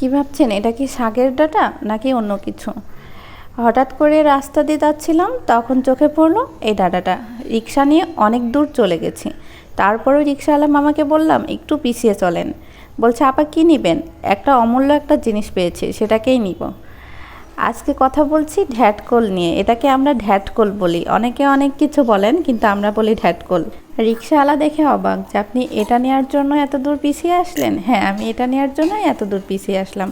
কি ভাবছেন? এটা কি শাকের ডাটা নাকি অন্য কিছু? হঠাৎ করে রাস্তা দিয়ে যাচ্ছিলাম, তখন চোখে পড়ল এই ডাটাটা। রিক্সা নিয়ে অনেক দূর চলে গেছি। তারপরেও রিক্সাওয়ালা মামাকে বললাম, একটু পিছিয়ে চলেন। বলছে, আপা, কী নেবেন? একটা অমূল্য একটা জিনিস পেয়েছে, সেটাকেই নিব। আজকে কথা বলছি ঢ্যাটকোল নিয়ে। এটাকে আমরা ঢ্যাটকোল বলি। অনেকে অনেক কিছু বলেন, কিন্তু আমরা বলি ঢ্যাটকোল। রিক্সাওয়ালা দেখে অবাক যে আপনি এটা নেওয়ার জন্য এত দূর পিছিয়ে আসলেন? হ্যাঁ আমি এটা নেওয়ার জন্যই এত দূর পিছিয়ে আসলাম।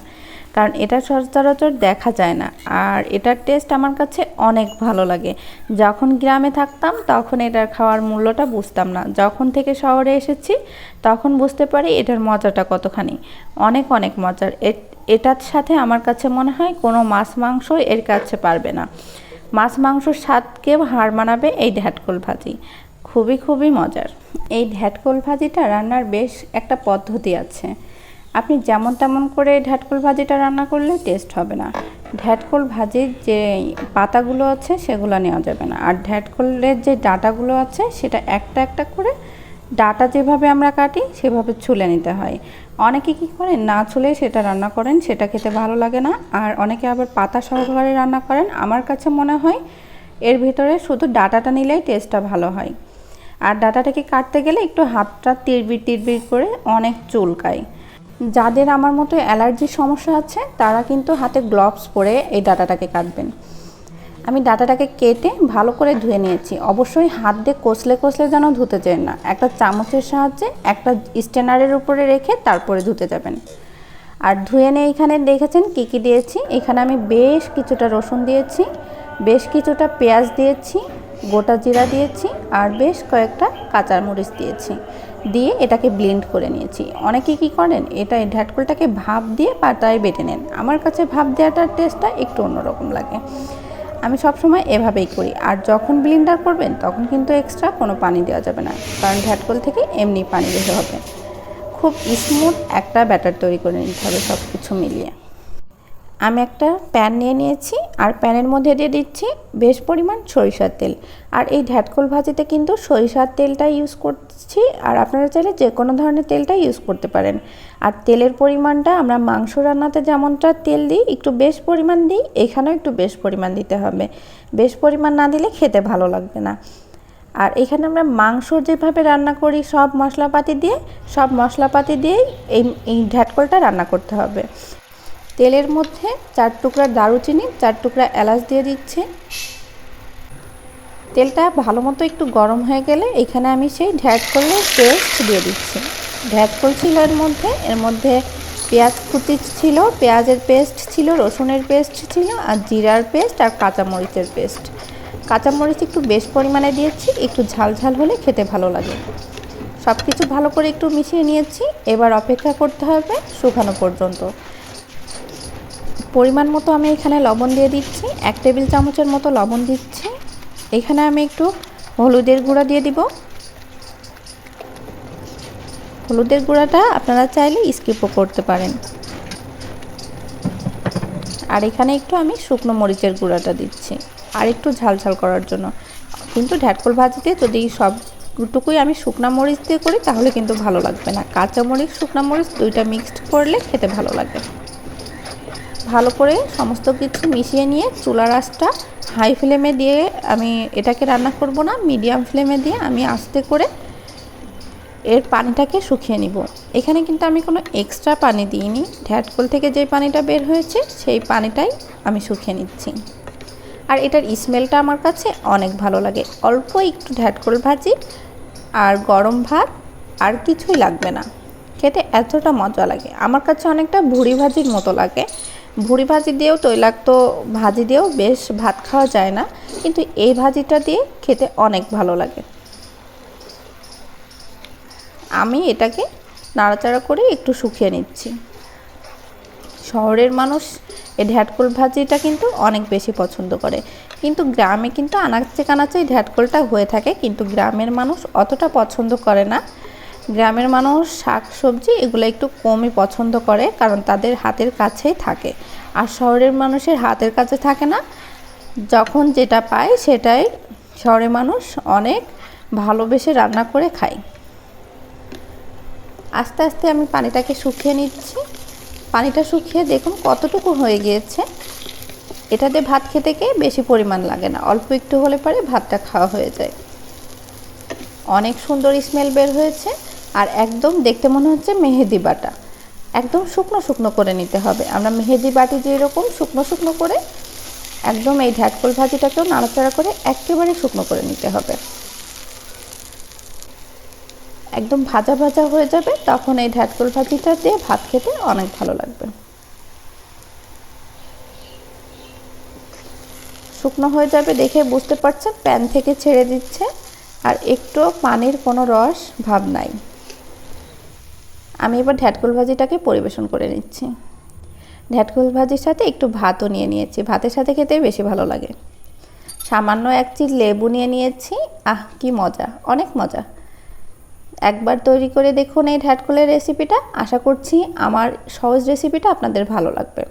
কারণ এটা সচরাচর দেখা যায় না। আর এটার টেস্ট আমার কাছে অনেক ভালো লাগে। যখন গ্রামে থাকতাম, তখন এটার খাওয়ার মূল্যটা বুঝতাম না। যখন থেকে শহরে এসেছি, তখন বুঝতে পারি এটার মজাটা কতখানি। অনেক অনেক মজার এটার সাথে আমার কাছে মনে হয় কোনো মাছ মাংস এর কাছে পারবে না। মাছ মাংসর স্বাদকে হার মানাবে এই ঢ্যাটকোল ভাজি। খুবই খুবই মজার। এই ঢ্যাটকোল ভাজিটা রান্নার বেশ একটা পদ্ধতি আছে। আপনি যেমন তেমন করে ঢ্যাটকোল ভাজিটা রান্না করলে টেস্ট হবে না। ঢ্যাটকোল ভাজির যে পাতাগুলো আছে সেগুলো নেওয়া যাবে না। আর ঢ্যাটকোলের যে ডাটাগুলো আছে সেটা একটা একটা করে ডাটা যেভাবে আমরা কাটি সেভাবে ছুলে নিতে হয়। অনেকে কী করেন না ছুলে সেটা রান্না করেন, সেটা খেতে ভালো লাগে না। আর অনেকে আবার পাতা সহকারে রান্না করেন। আমার কাছে মনে হয় এর ভিতরে শুধু ডাটাটা নিলেই টেস্টটা ভালো হয়। আর ডাটাটাকে কাটতে গেলে একটু হাতটা তিরবির তিরবির করে অনেক চুলকায়। যাদের আমার মতো অ্যালার্জির সমস্যা আছে, তারা কিন্তু হাতে গ্লোভস পরে এই ডাটাটাকে কাটবেন। আমি ডাটাটাকে কেটে ভালো করে ধুয়ে নিয়েছি। অবশ্যই হাত দিয়ে কষলে কষলে যেন ধুতে চান না। একটা চামচের সাহায্যে একটা স্টেনারের উপরে রেখে তারপরে ধুতে যাবেন। আর ধুয়ে নিয়ে এখানে দেখেছেন কী কী দিয়েছি? এখানে আমি বেশ কিছুটা রসুন দিয়েছি, বেশ কিছুটা পেঁয়াজ দিয়েছি, গোটা জিরা দিয়েছি, আর বেশ কয়েকটা কাঁচামরিচ দিয়েছি। দিয়ে এটাকে ব্লেন্ড করে নিয়েছি। অনেকে কি করেন? এটা ঢ্যাটকলটাকে ভাপ দিয়ে পাতায় বেটে নেন। আমার কাছে ভাপ দেওয়াটার টেস্টটা একটু অন্যরকম লাগে। আমি সবসময় এভাবেই করি। আর যখন ব্লেন্ডার করবেন, তখন কিন্তু এক্সট্রা কোনো পানি দেওয়া যাবে না। কারণ ঢ্যাটকল থেকে এমনি পানি বের হবে। খুব স্মুথ একটা ব্যাটার তৈরি করে নিতে হবে সব কিছু মিলিয়ে। আমি একটা প্যান নিয়ে নিয়েছি, আর প্যানের মধ্যে দিয়ে দিচ্ছি বেশ পরিমাণ সরিষার তেল। আর এই ঢ্যাটকল ভাজিতে কিন্তু সরিষার তেলটা ইউজ করছি, আর আপনারা চাইলে যে কোনো ধরনের তেলটা ইউজ করতে পারেন। আর তেলের পরিমাণটা আমরা মাংস রান্নাতে যেমনটা তেল দিই, একটু বেশ পরিমাণ দিই, এখানেও একটু বেশ পরিমাণ দিতে হবে। বেশ পরিমাণ না দিলে খেতে ভালো লাগবে না। আর এখানে আমরা মাংস যেভাবে রান্না করি, সব মশলাপাতি দিয়ে, সব মশলাপাতি দিয়েই এই এই ঢ্যাটকলটা রান্না করতে হবে। তেলের মধ্যে চার টুকরা দারুচিনি, চার টুকরা এলাচ দিয়ে দিচ্ছে। তেলটা ভালো মতো একটু গরম হয়ে গেলে এখানে আমি সেই ঢ্যাটকলের পেস্ট দিয়ে দিচ্ছি। ঢ্যাটকল ছিল এর মধ্যে এর মধ্যে পেঁয়াজ কুচি ছিল, পেঁয়াজের পেস্ট ছিল, রসুনের পেস্ট ছিল, আর জিরার পেস্ট আর কাঁচামরিচের পেস্ট। কাঁচামরিচ একটু বেশ পরিমাণে দিয়েছি, একটু ঝাল ঝাল হলে খেতে ভালো লাগে। সব কিছু ভালো করে একটু মিশিয়ে নিয়েছি, এবার অপেক্ষা করতে হবে শুকানো পর্যন্ত। পরিমাণ মতো আমি এখানে লবণ দিয়ে দিচ্ছি। এক টেবিল চামচের মতো লবণ দিচ্ছি। এখানে আমি একটু হলুদের গুঁড়া দিয়ে দিব। হলুদের গুঁড়াটা আপনারা চাইলে স্কিপও করতে পারেন। আর এখানে একটু আমি শুকনো মরিচের গুঁড়াটা দিচ্ছি। আর একটু ঝাল ঝাল করার জন্য। কিন্তু ঢ্যাটকল ভাজিতে যদি সবটুকুই আমি শুকনা মরিচ দিয়ে করি, তাহলে কিন্তু ভালো লাগবে না। কাঁচা মরিচ, শুকনা মরিচ দুইটা মিক্সড করলে খেতে ভালো লাগে। ভালো করে সমস্ত কিছু মিশিয়ে নিয়ে চুলার আঁচটা হাই ফ্লেমে দিয়ে আমি এটাকে রান্না করব না মিডিয়াম ফ্লেমে দিয়ে আমি আস্তে করে এর পানিটাকে শুকিয়ে নিব। এখানে কিন্তু আমি কোনো এক্সট্রা পানি দিইনি। ঢ্যাটকল থেকে যে পানিটা বের হয়েছে, সেই পানিটাই আমি শুকিয়ে নিচ্ছি। আর এটার স্মেলটা আমার কাছে অনেক ভালো লাগে। অল্প একটু ঢ্যাটকোল ভাজি আর গরম ভাত আর কিছুই লাগবে না। খেতে এতটা মজা লাগে। আমার কাছে অনেকটা ভুড়ি ভাজির মতো লাগে। ভুড়ি ভাজি দিয়েও তৈলাক্ত ভাজি দিয়েও বেশ ভাত খাওয়া যায় না, কিন্তু এই ভাজিটা দিয়ে খেতে অনেক ভালো লাগে। আমি এটাকে নাড়াচাড়া করে একটু শুকিয়ে নিচ্ছি। শহরের মানুষ এই ঢ্যাটকল ভাজিটা কিন্তু অনেক বেশি পছন্দ করে, কিন্তু গ্রামে কিন্তু আনাচে কানাচে ঢ্যাটকলটা হয়ে থাকে, কিন্তু গ্রামের মানুষ অতটা পছন্দ করে না। গ্রামের মানুষ শাক, সবজি এগুলো একটু কমই পছন্দ করে কারণ তাদের হাতের কাছেই থাকে। আর শহরের মানুষের হাতের কাছে থাকে না। যখন যেটা পায় সেটাই শহরের মানুষ অনেক ভালোবেসে রান্না করে খায়। আস্তে আস্তে আমি পানিটাকে শুকিয়ে নিচ্ছি। পানিটা শুকিয়ে দেখুন কতটুকু হয়ে গিয়েছে। এটা দিয়ে ভাত খেতে গিয়ে বেশি পরিমাণ লাগে না, অল্প একটু হলে পরে ভাতটা খাওয়া হয়ে যায়। অনেক সুন্দর স্মেল বের হয়েছে। আর একদম দেখতে মনে হচ্ছে মেহেদি বাটা। একদম শুকনো শুকনো করে নিতে হবে। আমরা মেহেদি বাটি যেরকম শুকনো শুকনো করে একদম এই ঢ্যাটকল ভাজিটাকেও নাড়াচাড়া করে একেবারে শুকনো করে নিতে হবে। একদম ভাজা ভাজা হয়ে যাবে, তখন এই ঢ্যাটকল ভাজিটা দিয়ে ভাত খেতে অনেক ভালো লাগবে। শুকনো হয়ে যাবে দেখে বুঝতে পারছেন, প্যান থেকে ছেড়ে দিচ্ছে, আর একটু পানির কোনো রস ভাব নাই। আমি এবার ঢ্যাটকল ভাজিটাকে পরিবেশন করে নিচ্ছি। ঢ্যাটকল ভাজির সাথে একটু ভাতও নিয়ে নিয়েছি। ভাতের সাথে খেতে বেশি ভালো লাগে। সামান্য এক চিল লেবু নিয়ে নিয়েছি। আহ, কি মজা, অনেক মজা। একবার তৈরি করে দেখুন এই ঢ্যাটকলের রেসিপিটা। আশা করছি আমার সহজ রেসিপিটা আপনাদের ভালো লাগবে।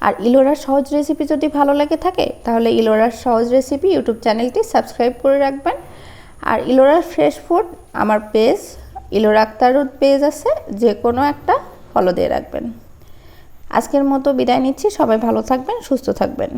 আর ইলোরার সহজ রেসিপি যদি ভালো লাগে থাকে, তাহলে ইলোরার সহজ রেসিপি ইউটিউব চ্যানেলটি সাবস্ক্রাইব করে রাখবেন। আর ইলোরার ফ্রেশ ফুড, আমার পেজ ইলোরা আক্তারুর পেজ আছে যে কোনো একটা ফলো দিয়ে রাখবেন। আজকের মতো বিদায় নিচ্ছি, সবাই ভালো থাকবেন, সুস্থ থাকবেন।